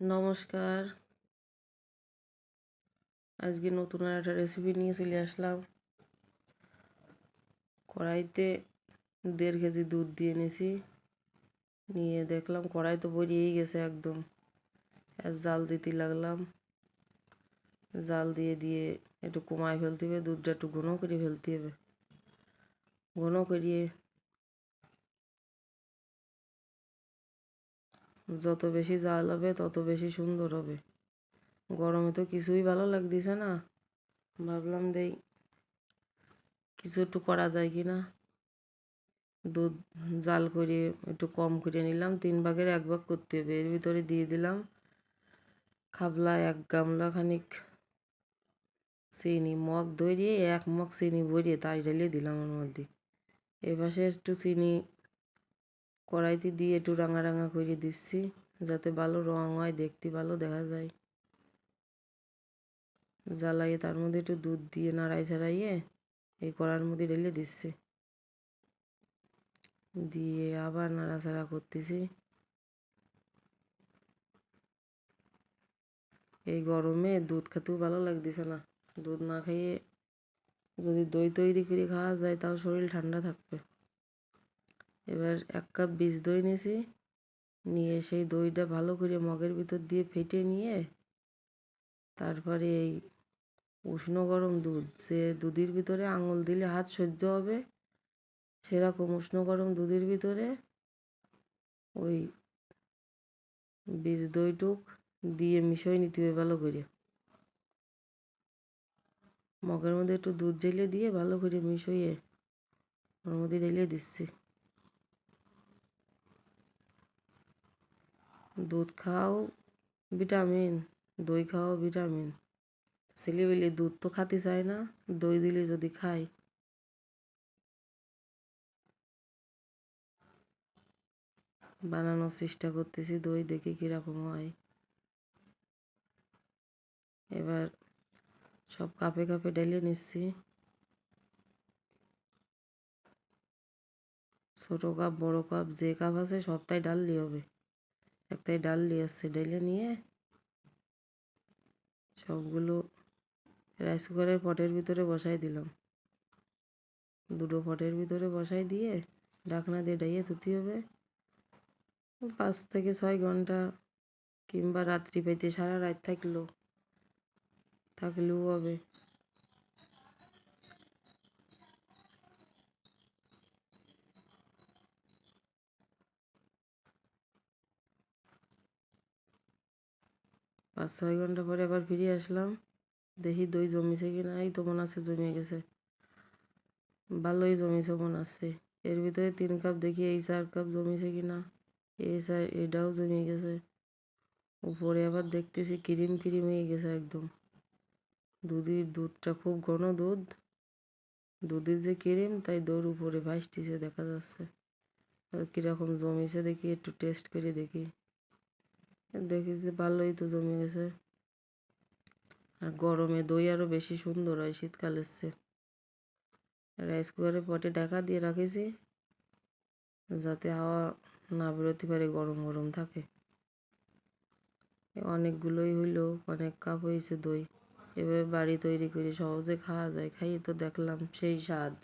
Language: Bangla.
নমস্কার। আজকে নতুন আর একটা রেসিপি নিয়ে চলে আসলাম। কড়াইতে দেড় কেজি দুধ দিয়ে নিয়েছি নিয়ে দেখলাম কড়াই তো বড়িয়েই গেছে একদম। জাল দিতে লাগলাম। জাল দিয়ে দিয়ে একটু কমায় ফেলতে হবে, দুধটা একটু ঘন করে ফেলতে হবে। ঘন করিয়ে যত বেশি জাল হবে, তত বেশি সুন্দর হবে। গরমে তো কিছুই ভালো লাগতেছে না। ভাবলাম দেই, কিছু একটু করা যায় কি না? দুধ জাল করে একটু কম করে নিলাম, তিন ভাগের এক ভাগ করতে হবে। এর ভিতরে দিয়ে দিলাম খাবলা, এক গামলা খানিক চিনি, মগ ধরিয়ে এক মগ চিনি ভরিয়ে তাই ঢেলে দিলাম ওর মধ্যে। এপাশে একটু চিনি কড়াইতে দিয়ে একটু রাঙা রাঙা করে দিচ্ছি, যাতে ভালো রং হয়, দেখতে ভালো দেখা যায়। জ্বালাইয়ে তার মধ্যে একটু দুধ দিয়ে নাড়াই ছাড়াইয়ে এই কড়ার মধ্যে ঢেলে দিচ্ছি। দিয়ে আবার নাড়াচাড়া করতেছি। এই গরমে দুধ খেতেও ভালো লাগতেছে না। দুধ না খাইয়ে যদি দই তৈরি করে খাওয়া যায়, তাও শরীর ঠান্ডা থাকবে। এবার এক কাপ বীজ দই নিয়েছি। নিয়ে সেই দইটা ভালো করে মগের ভিতর দিয়ে ফেটে নিয়ে তারপরে এই উষ্ণ গরম দুধ, সে দুধের ভিতরে আঙুল দিলে হাত সহ্য হবে। সেরকম উষ্ণ গরম দুধের ভিতরে ওই বীজ দইটুক দিয়ে মিশিয়ে নিতে হবে ভালো করে। মগের মধ্যে একটু দুধ ঢেলে দিয়ে ভালো করে মিশিয়ে ওর মধ্যে ঢেলে দিচ্ছি। দুধ খাও ভিটামিন, দই খাও ভিটামিন। ছেলেবেলে দুধ তো খাতে চায় না, দই দিলে যদি খায়। বানানোর চেষ্টা করতেছি, দই দেখি কীরকম হয়। এবার সব কাপে কাপে ঢেলে নিচ্ছি। ছোটো কাপ, বড় কাপ, যে কাপ আছে সবটাই ডাললি হবে। একটাই ডাল আসছে ঢেলে নিয়ে সবগুলো রাইস কুকারের পটের ভিতরে বসাই দিলাম। দুটো পটের ভিতরে বসাই দিয়ে ঢাকনা দিয়ে ডাইয়ে ধুতে হবে। পাঁচ থেকে ছয় ঘণ্টা কিংবা রাত্রি পেতে সারা রাত থাকল, থাকলেও হবে। পাঁচ ছয় ঘণ্টা পরে আবার ফিরে আসলাম। দেখি দই জমেছে কি না? এই তো মনে আছে জমে গেছে। ভালোই জমেছে মনে আছে এর ভিতরে তিন কাপ দেখি, এই চার কাপ জমেছে কি না? এই চার, এটাও জমে গেছে। উপরে আবার দেখতেছি ক্রিম ক্রিম হয়ে গেছে একদম। দুধের দুধটা খুব ঘন দুধ। দুধের যে ক্রিম, তাই দৌড় উপরে ভাসতেছে, দেখা যাচ্ছে। কীরকম জমেছে দেখি, একটু টেস্ট করে দেখি। দেখি যে ভালোই তো জমে গেছে। আর গরমে দই আরও বেশি সুন্দর হয় শীতকালের চেয়ে। রাইস কুকারে পটে ঢাকা দিয়ে রাখেছি, যাতে হাওয়া না বেরোতে পারে, গরম গরম থাকে। অনেকগুলোই হইল, অনেক কাপ হয়েছে দই। এভাবে বাড়ি তৈরি করে সহজে খাওয়া যায়, খাইয়ে তো দেখলাম সেই স্বাদ।